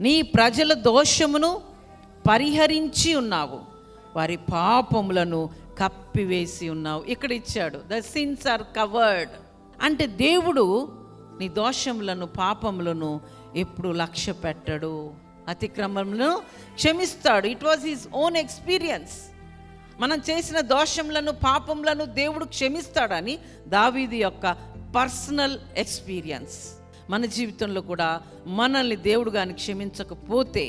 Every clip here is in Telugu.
నీ ప్రజల దోషమును పరిహరించి ఉన్నావు. వారి పాపములను కప్పివేసి ఉన్నావు. ఇక్కడ ఇచ్చాడు ద సిన్స్ ఆర్ కవర్డ్ అంటే దేవుడు నీ దోషములను పాపములను ఎప్పుడు లక్ష్య పెట్టడు. అతిక్రమములను క్షమిస్తాడు. It was his own experience మనం చేసిన దోషములను పాపములను దేవుడు క్షమిస్తాడని దావీది యొక్క పర్సనల్ ఎక్స్పీరియన్స్. మన జీవితంలో కూడా మనల్ని దేవుడు కానీ క్షమించకపోతే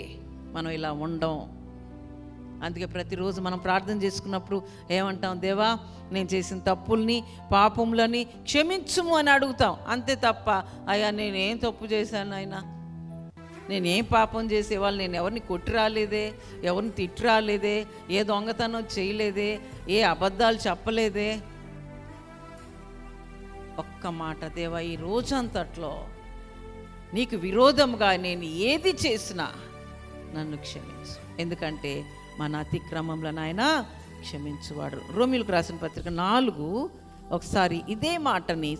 మనం ఇలా ఉండం. అందుకే ప్రతిరోజు మనం ప్రార్థన చేసుకున్నప్పుడు ఏమంటాం దేవా నేను చేసిన తప్పుల్ని పాపములని క్షమించుము అని అడుగుతాం. అంతే తప్ప అయ్యా నేనేం తప్పు చేశాను ఆయన నేనేం పాపం చేసేవాళ్ళు నేను ఎవరిని కొట్టి రాలేదే? ఎవరిని తిట్టి రాలేదే? ఏ దొంగతనం చేయలేదే? ఏ అబద్ధాలు చెప్పలేదే? ఒక్క మాట దేవా ఈ రోజంతట్లో నీకు విరోధముగా నేను ఏది చేసినా నన్ను క్షమించు. ఎందుకంటే మన అతిక్రమంలో నాయన క్షమించువాడు. రోమిలకు రాసిన పత్రిక నాలుగు ఒకసారి ఇదే మాటని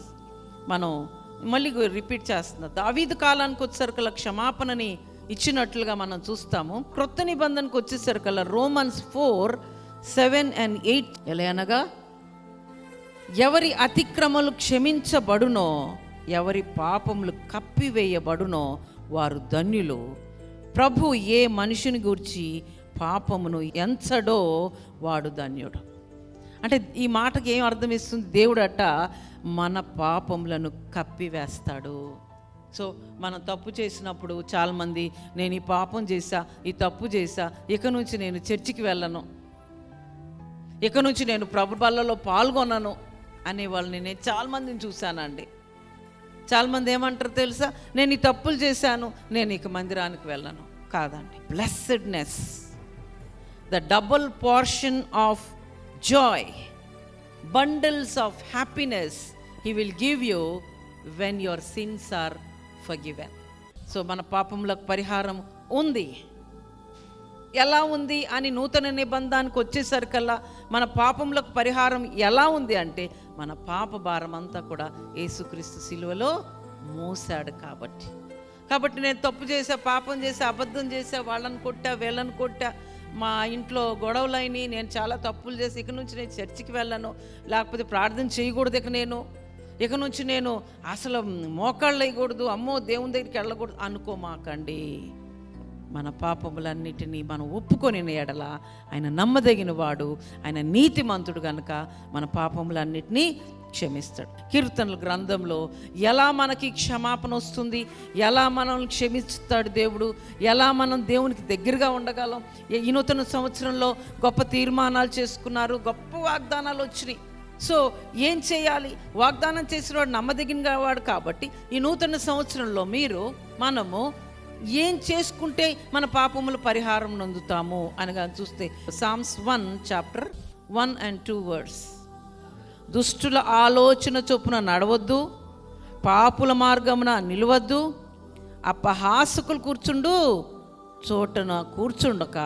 మనం మళ్ళీ రిపీట్ చేస్తున్నాం దావీదు కాలానికి వచ్చేసరికల్లా క్షమాపణని ఇచ్చినట్లుగా మనం చూస్తాము. క్రొత్త నిబంధనకు వచ్చేసరికల్లా Romans four seven and eight ఎలా అనగా ఎవరి అతిక్రమలు క్షమించబడునో ఎవరి పాపములు కప్పివేయబడునో వారు ధన్యులు. ప్రభు ఏ మనిషిని గూర్చి పాపమును ఎంచడో వాడు ధన్యుడు. అంటే ఈ మాటకి ఏం అర్థం ఇస్తుంది? దేవుడట మన పాపములను కప్పివేస్తాడు. సో మనం తప్పు చేసినప్పుడు చాలామంది నేను ఈ పాపం చేశా ఈ తప్పు చేశా ఇక నుంచి నేను చర్చికి వెళ్ళను. ఇక నుంచి నేను ప్రభు బల్లలో పాల్గొనను అనే వాళ్ళని నేను చాలామందిని చూశానండి. చాలామంది ఏమంటారు తెలుసా? నేను ఈ తప్పులు చేశాను నేను ఇక మందిరానికి వెళ్ళను. కాదండి. Blessedness the double portion of joy bundles of happiness he will give you when your sins are forgiven so మన పాపములకు పరిహారం ఉంది. ఎలా ఉంది అని నూతన నిబంధనకు వచ్చేసరికల్లా మన పాపములకు పరిహారం ఎలా ఉంది అంటే మన పాప భారం అంతా కూడా యేసుక్రీస్తు శిలువలో మోసాడు కాబట్టి. కాబట్టి నేను తప్పు చేసా పాపం చేసా అబద్ధం చేసా వాళ్ళని కొట్టా వీళ్ళని కొట్టా మా ఇంట్లో గొడవలైనవి నేను చాలా తప్పులు చేసి ఇక నుంచి నేను చర్చికి వెళ్ళను లేకపోతే ప్రార్థన చేయకూడదు ఇక నేను ఇక నుంచి నేను అసలు మోకాళ్ళు వేయకూడదు అమ్మో దేవుని దగ్గరికి వెళ్ళకూడదు అనుకోమాకండి. మన పాపములన్నిటినీ మనం ఒప్పుకొని ఎడల ఆయన నమ్మదగిన వాడు ఆయన నీతిమంతుడు కనుక మన పాపములన్నిటినీ క్షమిస్తాడు. కీర్తనల గ్రంథంలో ఎలా మనకి క్షమాపణ వస్తుంది ఎలా మనల్ని క్షమిస్తాడు దేవుడు ఎలా మనం దేవునికి దగ్గరగా ఉండగలం ఈ నూతన సంవత్సరంలో గొప్ప తీర్మానాలు చేసుకున్నారు గొప్ప వాగ్దానాలు వచ్చినాయి. సో ఏం చేయాలి? వాగ్దానం చేసిన వాడు నమ్మదగిన వాడు కాబట్టి ఈ నూతన సంవత్సరంలో మీరు మనము ఏం చేసుకుంటే మన పాపములు పరిహారం నొందుతాము అనగా చూస్తే Psalms one chapter one and two words దుష్టుల ఆలోచన చొప్పున నడవద్దు పాపుల మార్గమున నిలవద్దు అపహాసకులు కూర్చుండు చోటన కూర్చుండక.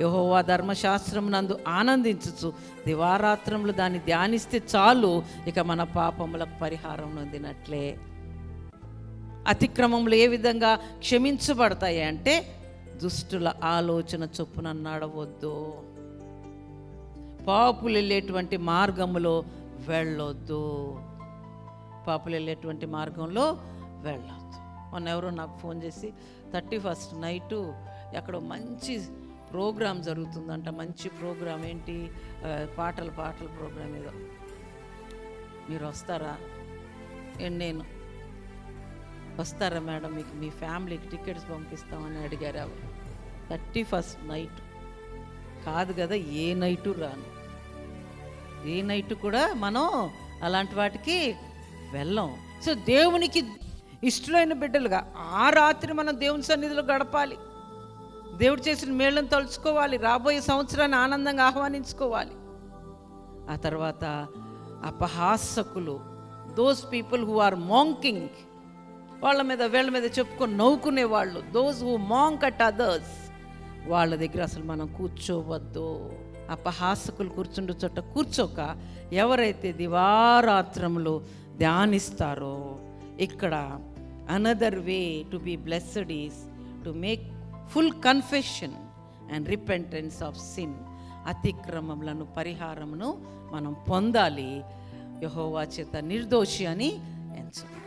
యహోవా ధర్మశాస్త్రం నందు ఆనందించచ్చు దివారాత్రములు దాన్ని ధ్యానిస్తే చాలు ఇక మన పాపములకు పరిహారం నొందినట్లే. అతిక్రమములు ఏ విధంగా క్షమించబడతాయి అంటే దుష్టుల ఆలోచన చొప్పున నడవద్దు. పాపులు వెళ్ళేటువంటి మార్గములో వెళ్ళొద్దు. పాపులు వెళ్ళేటువంటి మార్గంలో వెళ్ళొద్దు. మొన్న ఎవరో నాకు ఫోన్ చేసి థర్టీ ఫస్ట్ నైటు ఎక్కడో మంచి ప్రోగ్రాం జరుగుతుందంట. మంచి ప్రోగ్రాం ఏంటి? ఆ, పాటలు పాటల ప్రోగ్రాం ఏదో. మీరు వస్తారా? నేను వస్తారా మేడం? మీకు మీ ఫ్యామిలీకి టికెట్స్ పంపిస్తామని అడిగారు ఆవిడ. Thirty first night. కాదు కదా ఏ నైటు రాను. ఏ నైట్ కూడా మనం అలాంటి వాటికి వెళ్ళం. సో దేవునికి ఇష్టమైన బిడ్డలుగా ఆ రాత్రి మనం దేవుని సన్నిధిలో గడపాలి. దేవుడు చేసిన మేళ్ళను తలుచుకోవాలి. రాబోయే సంవత్సరాన్ని ఆనందంగా ఆహ్వానించుకోవాలి. ఆ తర్వాత అపహాసకులు those people who are mocking వాళ్ళ మీద వీళ్ళ మీద చెప్పుకొని నవ్వుకునే వాళ్ళు those who mock at others వాళ్ళ దగ్గర అసలు మనం కూర్చోవద్దు. అపహాసకులు కూర్చుండు చోట కూర్చోక ఎవరైతే దివారాత్రములు ధ్యానిస్తారో ఇక్కడ another way to be blessed is to make full confession and repentance of sin అతిక్రమములను పరిహారమును మనం పొందాలి. యహోవా చేత నిర్దోషి అని ఎంచబడాలి